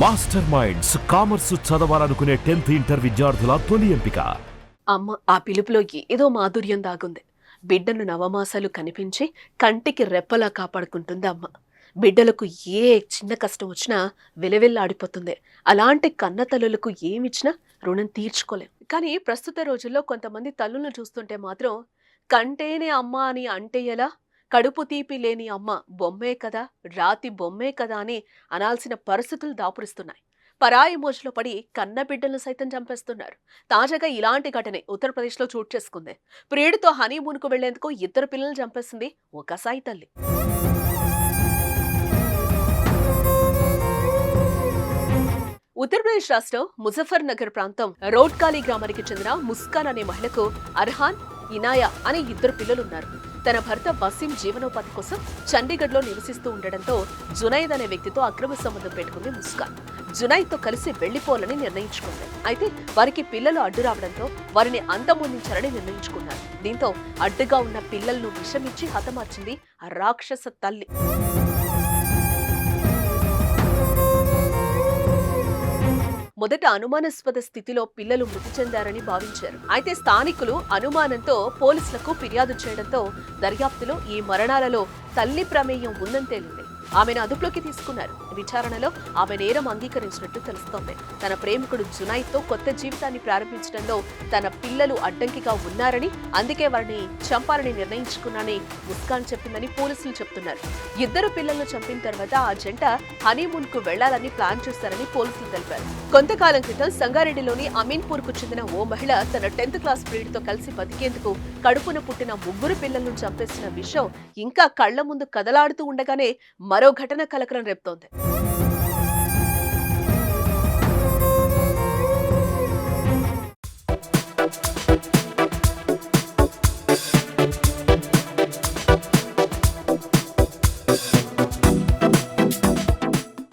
Master minds commerce చదవాలనుకునే tenth inter విద్యార్థుల తొలి ఎంపిక. అమ్మ ఆ పిలుపులో ఏదో మాధుర్యం దాగుంది. బిడ్డను నవమాసాలు కనిపించి కంటికి రెప్పలా కాపాడుకుంటుంది అమ్మ. బిడ్డలకు ఏ చిన్న కష్టం వచ్చినా విలవిల్లాడిపోతుంది. అలాంటి కన్న తల్లులకు ఏమిచ్చినా రుణం తీర్చుకోలేం. కానీ ప్రస్తుత రోజుల్లో కొంతమంది తల్లులను చూస్తుంటే మాత్రం కంటేనే అమ్మ అని అంటే ఎలా? కడుపు తీపి లేని అమ్మ బొమ్మే కదా రాతి బొమ్మే కదా అని అనాల్సిన పరిస్థితులు దాపురిస్తున్నాయి. పరాయి మోజులో పడి కన్న బిడ్డలను సైతం చంపేస్తున్నారు. తాజాగా ఇలాంటి ఘటనే ఉత్తరప్రదేశ్లో చోటు చేసుకుంది. ప్రియుడితో హనీమూన్కు వెళ్ళేందుకు ఇద్దరు పిల్లలు చంపేసింది ఒక సాయి తల్లి. ఉత్తరప్రదేశ్ రాష్ట్రం ముజఫర్ నగర్ ప్రాంతం రోడ్కాలి గ్రామానికి చెందిన ముస్కాన్ అనే మహిళకు అర్హాన్ ఇనాయా అనే ఇద్దరు పిల్లలున్నారు. తన భర్త వసీం జీవనోపాధి కోసం చండీగఢ్లో నివసిస్తూ ఉండడంతో జునైద్ అనే వ్యక్తితో అక్రమ సంబంధం పెట్టుకుంది ముస్కాన్. జునైద్తో కలిసి వెళ్ళిపోవాలని నిర్ణయించుకుంది. అయితే వారికి పిల్లలు అడ్డు రావడంతో వారిని అంతమొందించాలని నిర్ణయించుకున్నారు. దీంతో అడ్డుగా ఉన్న పిల్లలను విషమిచ్చి హతమార్చింది ఆ రాక్షస తల్లి. మొదట అనుమానాస్పద స్థితిలో పిల్లలు మృతి చెందారని భావించారు. అయితే స్థానికులు అనుమానంతో పోలీసులకు ఫిర్యాదు చేయడంతో దర్యాప్తులో ఈ మరణాలలో తల్లి ప్రమేయం ఉందని తేలింది. ఆమెను అదుపులోకి తీసుకున్నారు. విచారణలో ఆమె నేరం అంగీకరించినట్టు తెలుస్తోంది. తన ప్రేమికుడు జునైద్తో కొత్త జీవితాన్ని ప్రారంభించడంలో తన పిల్లలు అడ్డంకిగా ఉన్నారని అందుకే వారిని చంపాలని నిర్ణయించుకున్నానని ముస్కాన్ చెప్పిందని పోలీసులు చెప్తున్నారు. ఇద్దరు పిల్లలను చంపిన తర్వాత ఆ జంట హనీమూన్కు వెళ్ళాలని ప్లాన్ చేశారని పోలీసులు తెలిపారు. కొంతకాలం క్రితం సంగారెడ్డిలోని అమీన్పూర్కు చెందిన ఓ మహిళ తన టెన్త్ క్లాస్ ప్రియుడితో కలిసి బతికేందుకు కడుపున పుట్టిన ముగ్గురు పిల్లలను చంపేసిన విషయం ఇంకా కళ్ళ ముందు కదలాడుతూ ఉండగానే మరో ఘటన కలకలం రేపుతోంది.